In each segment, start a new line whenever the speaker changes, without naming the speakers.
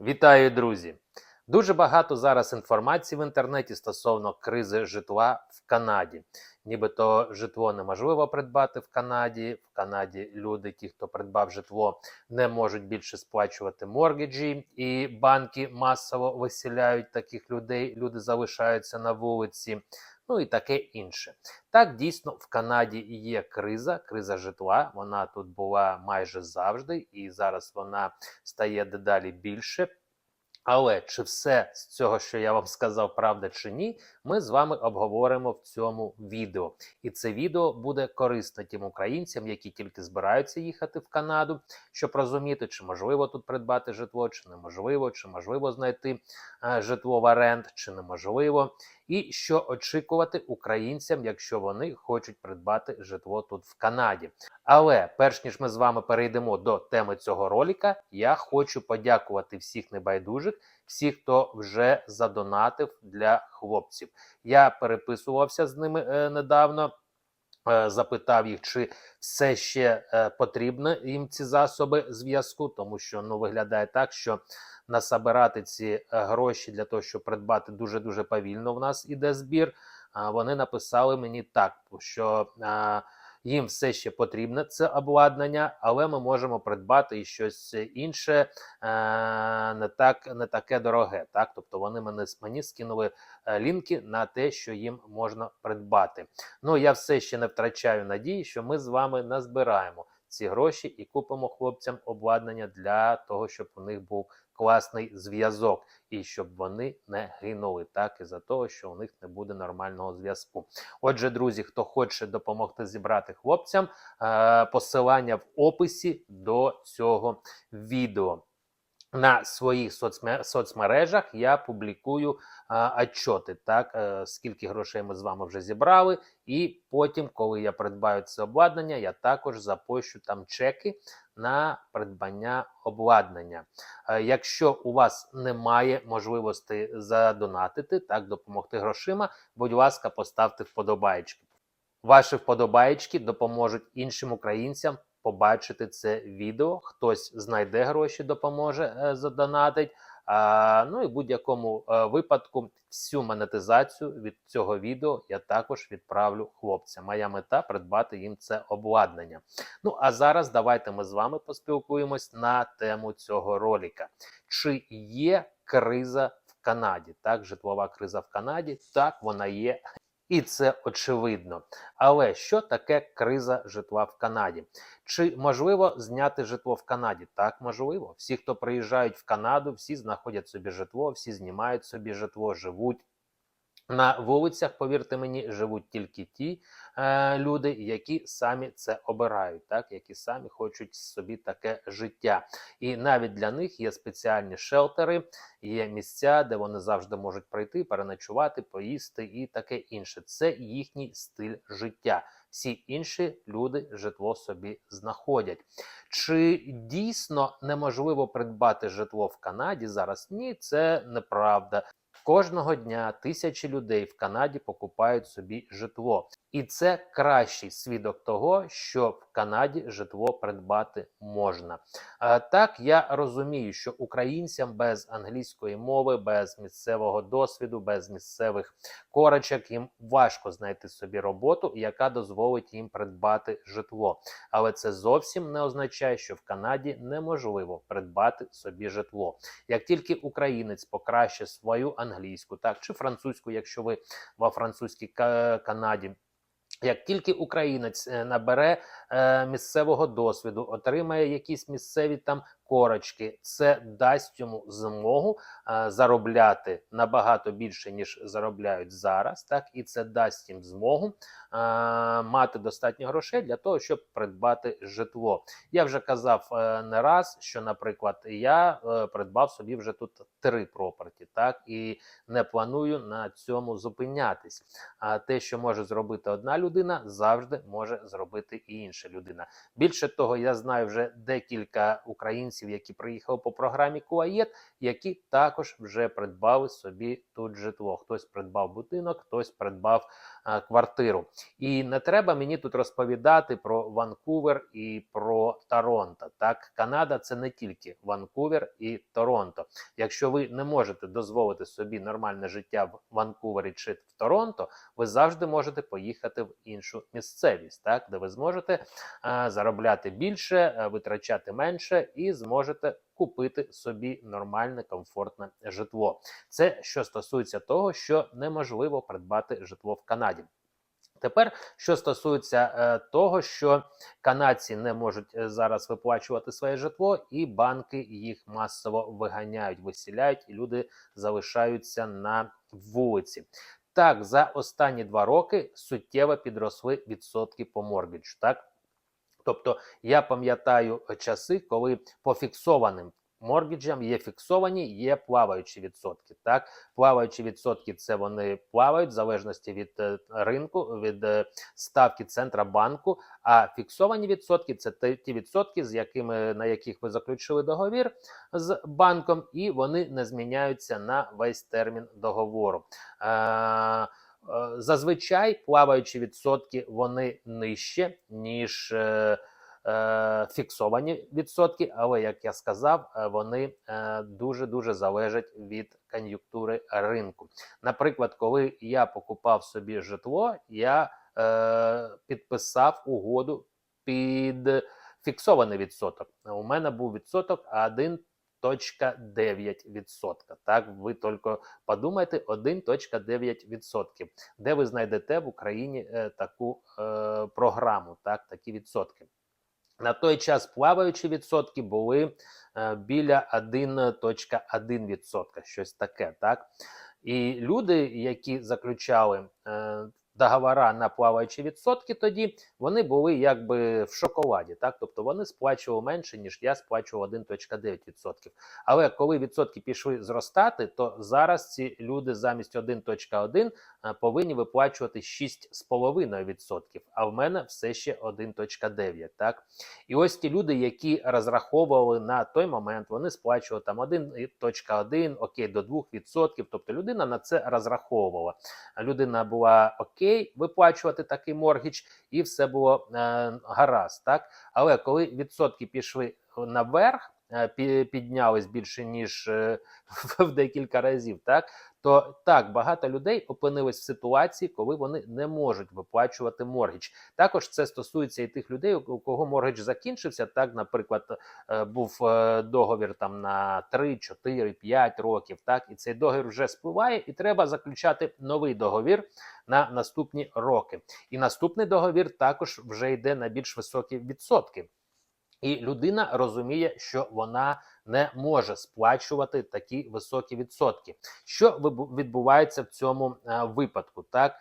Вітаю, друзі! Дуже багато зараз інформації в інтернеті стосовно кризи житла в Канаді. Нібито житло неможливо придбати в Канаді. В Канаді люди, ті, хто придбав житло, не можуть більше сплачувати моргіджі, і банки масово виселяють таких людей. Люди залишаються на вулиці. Ну і таке інше. Так, дійсно, в Канаді є криза, криза житла. Вона тут була майже завжди, і зараз вона стає дедалі більше. Але чи все з цього, що я вам сказав, правда чи ні, ми з вами обговоримо в цьому відео. І це відео буде корисно тим українцям, які тільки збираються їхати в Канаду, щоб розуміти, чи можливо тут придбати житло, чи неможливо, чи можливо знайти е, житло в аренд, чи неможливо. І що очікувати українцям, якщо вони хочуть придбати житло тут в Канаді. Але перш ніж ми з вами перейдемо до теми цього ролика, я хочу подякувати всіх небайдужих, всіх, хто вже задонатив для хлопців. Я переписувався з ними е, недавно. е, Запитав їх, чи все ще е, потрібно їм ці засоби зв'язку, тому що ну виглядає так, що насобирати ці е, гроші для того, щоб придбати дуже дуже повільно. В нас іде збір. Вони написали мені так, що їм все ще потрібне це обладнання, але ми можемо придбати і щось інше, е, не так не таке дороге. Так, тобто вони мене мені скинули е, лінки на те, що їм можна придбати. Ну я все ще не втрачаю надії, що ми з вами назбираємо ці гроші і купимо хлопцям обладнання для того, щоб у них був класний зв'язок, і щоб вони не гинули так і за того, що у них не буде нормального зв'язку. Отже, друзі, хто хоче допомогти зібрати хлопцям, е, посилання в описі до цього відео. На своїх соцме- соцмережах я публікую отчоти, так, е, скільки грошей ми з вами вже зібрали, і потім, коли я придбаю це обладнання, я також запощу там чеки на придбання обладнання. Е, Якщо у вас немає можливості задонатити, так, допомогти грошима, будь ласка, поставте вподобайки. Ваші вподобайки допоможуть іншим українцям побачити це відео. Хтось знайде гроші, допоможе е, задонатить. Ну і в будь-якому е, випадку всю монетизацію від цього відео я також відправлю хлопцям. Моя мета придбати їм це обладнання. Ну а зараз давайте ми з вами поспілкуємось на тему цього ролика. Чи є криза в Канаді? Так, житлова криза в Канаді? Так, вона є. І це очевидно. Але що таке криза житла в Канаді? Чи можливо зняти житло в Канаді? Так, можливо. Всі, хто приїжджають в Канаду, всі знаходять собі житло, всі знімають собі житло, живуть. На вулицях, повірте мені, живуть тільки ті е, люди, які самі це обирають, так які самі хочуть собі таке життя. І навіть для них є спеціальні шелтери, є місця, де вони завжди можуть прийти, переночувати, поїсти і таке інше. Це їхній стиль життя. Всі інші люди житло собі знаходять. Чи дійсно неможливо придбати житло в Канаді зараз? Ні, це неправда. Кожного дня тисячі людей в Канаді покупають собі житло, і це кращий свідок того, що в Канаді житло придбати можна. Е, Так, я розумію, що українцям без англійської мови, без місцевого досвіду, без місцевих корочок їм важко знайти собі роботу, яка дозволить їм придбати житло. Але це зовсім не означає, що в Канаді неможливо придбати собі житло. Як тільки українець покращить свою англійську, так чи французьку, якщо ви во французькій Канаді. Як тільки українець е, набере е, місцевого досвіду, отримає якісь місцеві там корочки, це дасть йому змогу е, заробляти набагато більше, ніж заробляють зараз, так і це дасть їм змогу е, мати достатньо грошей для того, щоб придбати житло. Я вже казав е, не раз, що, наприклад, я придбав собі вже тут три проперті, так і не планую на цьому зупинятись. А те, що може зробити одна людина, завжди може зробити і інша людина. Більше того, я знаю вже декілька українців українців, які приїхали по програмі Куаєт, які також вже придбали собі тут житло. Хтось придбав будинок, хтось придбав е, квартиру. І не треба мені тут розповідати про Ванкувер і про Торонто. Так, Канада це не тільки Ванкувер і Торонто. Якщо ви не можете дозволити собі нормальне життя в Ванкувері чи в Торонто, ви завжди можете поїхати в іншу місцевість, так де ви зможете е, заробляти більше, е, витрачати менше і зможете купити собі нормальне комфортне житло. Це що стосується того, що неможливо придбати житло в Канаді. Тепер, що стосується е, того, що канадці не можуть е, зараз виплачувати своє житло, і банки їх масово виганяють, висіляють, і люди залишаються на вулиці. Так, за останні два роки суттєво підросли відсотки по моргіджу. Так, тобто я пам'ятаю часи, коли по фіксованим моргіджам є фіксовані, є плаваючі відсотки. Так, плаваючі відсотки це вони плавають в залежності від е, ринку, від е, ставки центробанку. А фіксовані відсотки це ті відсотки, з якими на яких ви заключили договір з банком, і вони не зміняються на весь термін договору. Е, е, Зазвичай плаваючі відсотки вони нижче, ніж е, е, фіксовані відсотки, але як я сказав, е, вони дуже дуже залежать від кон'юнктури ринку. Наприклад, коли я покупав собі житло, я е, підписав угоду під фіксований відсоток. У мене був відсоток 1,9%. Так, ви тільки подумайте 1,9%. Де ви знайдете в Україні е, таку е, програму, так, такі відсотки? На той час плаваючі відсотки були е, біля 1,1%, щось таке, так? І люди, які заключали е, договора на плаваючі відсотки, тоді вони були якби в шоколаді, так? Тобто вони сплачували менше, ніж я сплачував 1,9%. Але коли відсотки пішли зростати, то зараз ці люди замість 1,1 е, повинні виплачувати 6,5%, а в мене все ще 1,9. Так? І ось ті люди, які розраховували на той момент, вони сплачували там 1,1, окей, до 2%. Тобто людина на це розраховувала. Людина була окей виплачувати такий моргіч, і все було е, гаразд. Так? Але коли відсотки пішли наверх, е, піднялись більше ніж е, в декілька разів, так то так багато людей опинились в ситуації, коли вони не можуть виплачувати моргіч. Також це стосується і тих людей, у кого моргіч закінчився. Так, наприклад, е, був е, договір там на 3, 4, 5 років. Так, і цей договір вже спливає, і треба заключати новий договір на наступні роки. І наступний договір також вже йде на більш високі відсотки. І людина розуміє, що вона не може сплачувати такі високі відсотки. Що відбувається в цьому е, випадку? Так,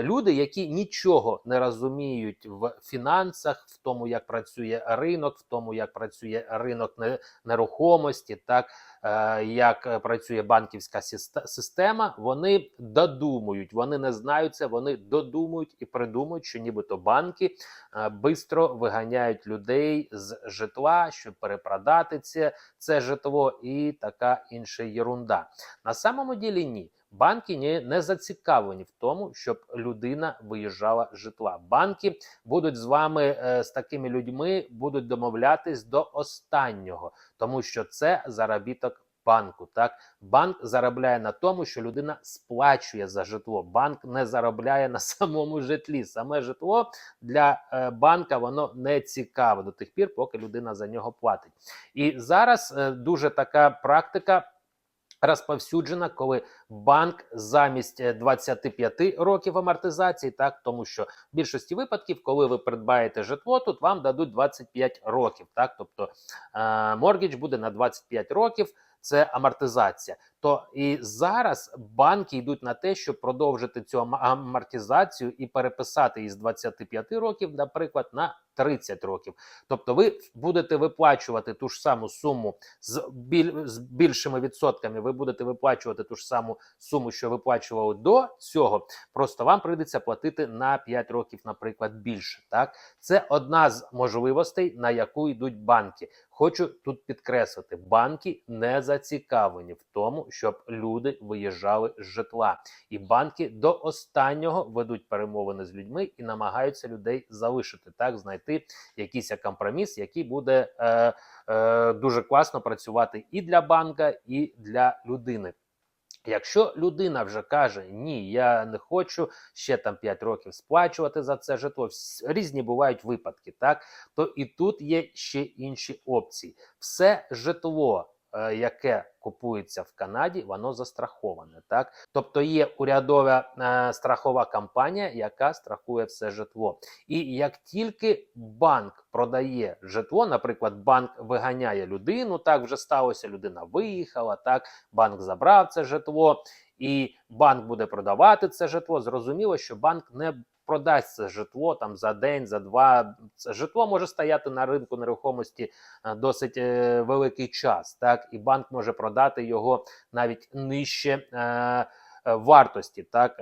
люди, які нічого не розуміють в фінансах, в тому, як працює ринок, в тому, як працює ринок нерухомості, так е, як е, працює банківська система, вони додумують, вони не знаються, вони додумують і придумують, що нібито банки е, бистро виганяють людей з житла, щоб перепродати це, це житло, і така інша єрунда. На самому ділі ні. Банки не, зацікавлені в тому, щоб людина виїжджала з житла. Банки будуть з вами е, з такими людьми будуть домовлятись до останнього, тому що це заробіток банку. Так, банк заробляє на тому, що людина сплачує за житло. Банк не заробляє на самому житлі. Саме житло для е, банка воно не цікаве до тих пір, поки людина за нього платить. І зараз е, дуже така практика. Розповсюджена, коли банк замість е, 25 років амортизації, так тому що в більшості випадків, коли ви придбаєте житло, тут вам дадуть 25 років. Так, тобто е, моргідж буде на 25 років. Це амортизація. То і зараз банки йдуть на те, щоб продовжити цю амортизацію і переписати із 25 років, наприклад, на 30 років. Тобто, ви будете виплачувати ту ж саму суму з біль з більшими відсотками. Ви будете виплачувати ту ж саму суму, що виплачували до цього. Просто вам прийдеться платити на 5 років, наприклад, більше. Так, це одна з можливостей, на яку йдуть банки. Хочу тут підкреслити: банки не зацікавлені в тому, щоб люди виїжджали з житла, і банки до останнього ведуть перемовини з людьми і намагаються людей залишити, так знайти якийсь компроміс, який буде е, е, дуже класно працювати і для банка, і для людини. Якщо людина вже каже ні, я не хочу ще там 5 років сплачувати за це житло, різні бувають випадки, так то і тут є ще інші опції. Все житло, яке купується в Канаді, воно застраховане. Так, тобто є урядова е, страхова компанія, яка страхує все житло. І як тільки банк продає житло, наприклад, банк виганяє людину, так вже сталося, людина виїхала, так банк забрав це житло, і банк буде продавати це житло. Зрозуміло, що банк не продасть це житло там за день, за два. Це житло може стояти на ринку нерухомості е, досить е, великий час. Так, і банк може продати його навіть нижче е, вартості, так.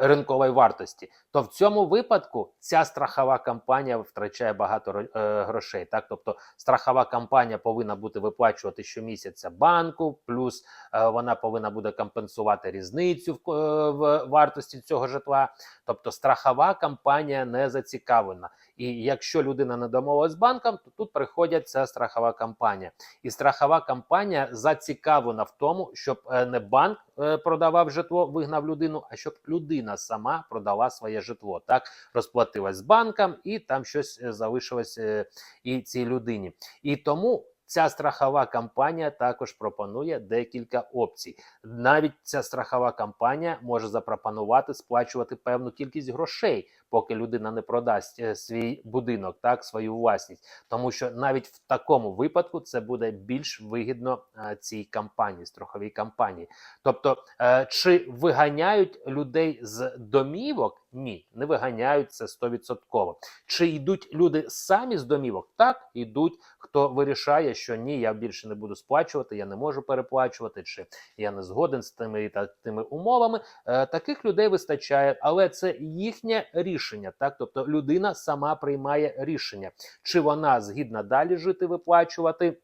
Ринкової вартості, то в цьому випадку ця страхова компанія втрачає багато е, грошей. Так, тобто страхова компанія повинна бути виплачувати щомісяця банку, плюс е, вона повинна буде компенсувати різницю в, е, в вартості цього житла. Тобто страхова компанія не зацікавлена. І якщо людина не домовилась з банком, то тут приходять ця страхова компанія. І страхова компанія зацікавлена в тому, щоб е, не банк е, продавав житло, вигнав людину, а щоб людина сама продала своє житло. Так розплатилась з банком, і там щось е, залишилось і цій людині. І тому. Ця страхова компанія також пропонує декілька опцій. Навіть ця страхова компанія може запропонувати сплачувати певну кількість грошей, поки людина не продасть е, свій будинок, так свою власність. Тому що навіть в такому випадку це буде більш вигідно е, цій компанії, страховій компанії. Тобто, е, чи виганяють людей з домівок? Ні, не виганяють це 100%. Чи йдуть люди самі з домівок? Так, йдуть. Хто вирішає, що ні, я більше не буду сплачувати, я не можу переплачувати, чи я не згоден з тими та тими умовами. Таких людей вистачає, але це їхнє рішення. Так, тобто людина сама приймає рішення, чи вона згідна далі жити, виплачувати.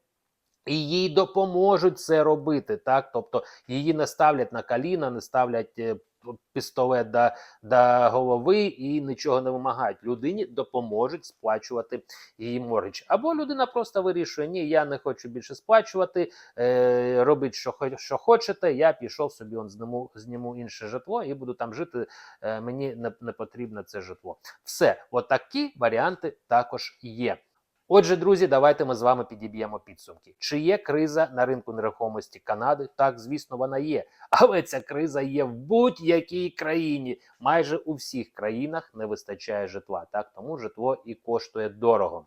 І їй допоможуть це робити, так тобто її не ставлять на коліна, не ставлять е, пістолет до, до голови і нічого не вимагають. Людині допоможуть сплачувати її моргіч. Або людина просто вирішує: ні, я не хочу більше сплачувати, е, робіть, що, що хочете. Я пішов собі, он зніму, зніму інше житло і буду там жити. Е, мені не, не потрібно це житло. Все, отакі варіанти також є. Отже, друзі, давайте ми з вами підіб'ємо підсумки. Чи є криза на ринку нерухомості Канади? Так, звісно, вона є. Але ця криза є в будь-якій країні. Майже у всіх країнах не вистачає житла. Так, тому житло і коштує дорого.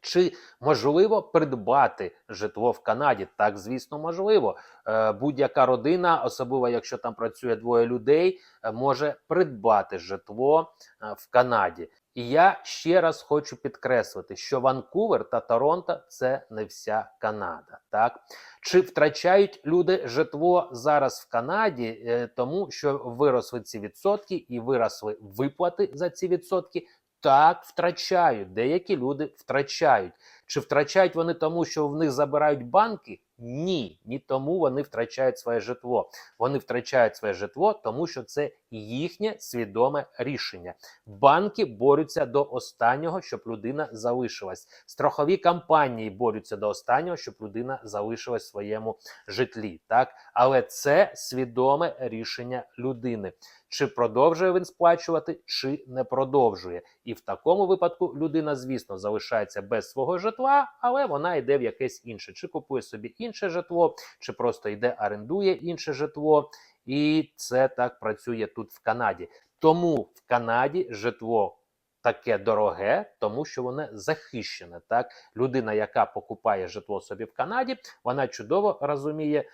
Чи можливо придбати житло в Канаді? Так, звісно, можливо. Е, будь-яка родина, особливо якщо там працює двоє людей, е, може придбати житло е, в Канаді. І я ще раз хочу підкреслити, що Ванкувер та Торонто це не вся Канада. Так чи втрачають люди житло зараз в Канаді, е, тому що виросли ці відсотки і виросли виплати за ці відсотки? Так, втрачають. Деякі люди втрачають. Чи втрачають вони тому, що в них забирають банки? Ні, ні тому вони втрачають своє житло. Вони втрачають своє житло, тому що це їхнє свідоме рішення. Банки борються до останнього, щоб людина залишилась. Страхові компанії борються до останнього, щоб людина залишилась в своєму житлі. Так, але це свідоме рішення людини. Чи продовжує він сплачувати, чи не продовжує. І в такому випадку людина, звісно, залишається без свого житла, але вона йде в якесь інше, чи купує собі інше житло, чи просто йде орендує інше житло. І це так працює тут в Канаді. Тому в Канаді житло таке дороге, тому що воно захищене. Так, людина, яка покупає житло собі в Канаді, вона чудово розуміє,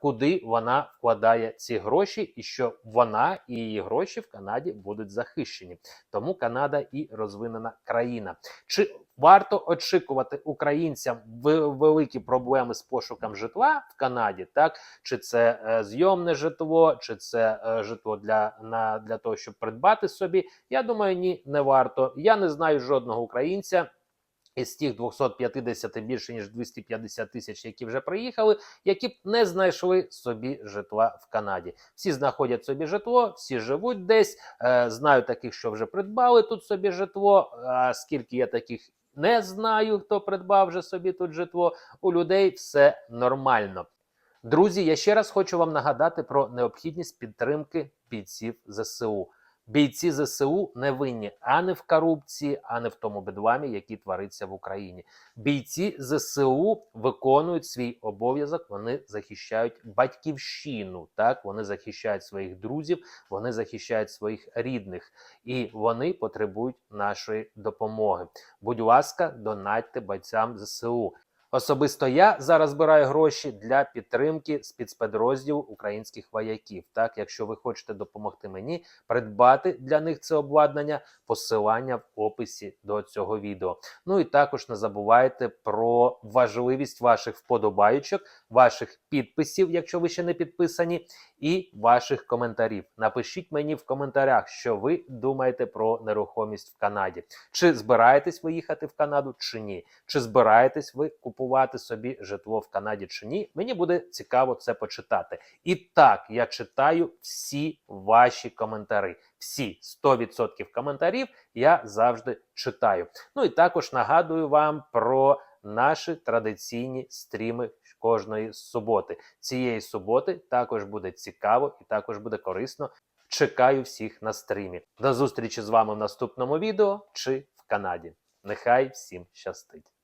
куди вона вкладає ці гроші, і що вона і її гроші в Канаді будуть захищені. Тому Канада і розвинена країна. Чи варто очікувати українцям великі проблеми з пошуком житла в Канаді? Так, чи це е, зйомне житло, чи це е, житло для, на, для того, щоб придбати собі? Я думаю, ні, не варто. Я не знаю жодного українця. із тих 250 більше ніж 250 тисяч, які вже приїхали, які б не знайшли собі житла в Канаді. Всі знаходять собі житло, всі живуть десь. Е, знаю таких, що вже придбали тут собі житло. А скільки я таких не знаю, хто придбав вже собі тут житло. У людей все нормально. Друзі, я ще раз хочу вам нагадати про необхідність підтримки бійців ЗСУ. Бійці ЗСУ не винні ані в корупції, ані в тому бедламі, який твориться в Україні. Бійці ЗСУ виконують свій обов'язок, вони захищають батьківщину. Так, вони захищають своїх друзів, вони захищають своїх рідних, і вони потребують нашої допомоги. Будь ласка, донатьте бойцям ЗСУ. Особисто я зараз збираю гроші для підтримки спецпідрозділу українських вояків. Так, якщо ви хочете допомогти мені придбати для них це обладнання, посилання в описі до цього відео. Ну і також не забувайте про важливість ваших вподобайочок, ваших підписів, якщо ви ще не підписані, і ваших коментарів. Напишіть мені в коментарях, що ви думаєте про нерухомість в Канаді. Чи збираєтесь ви їхати в Канаду, чи ні? Чи збираєтесь ви купувати собі житло в Канаді чи ні? Мені буде цікаво це почитати. І так, я читаю всі ваші коментарі. Всі 100% коментарів я завжди читаю. Ну і також нагадую вам про наші традиційні стріми кожної суботи. Цієї суботи також буде цікаво і також буде корисно. Чекаю всіх на стрімі. До зустрічі з вами в наступному відео чи в Канаді. Нехай всім щастить!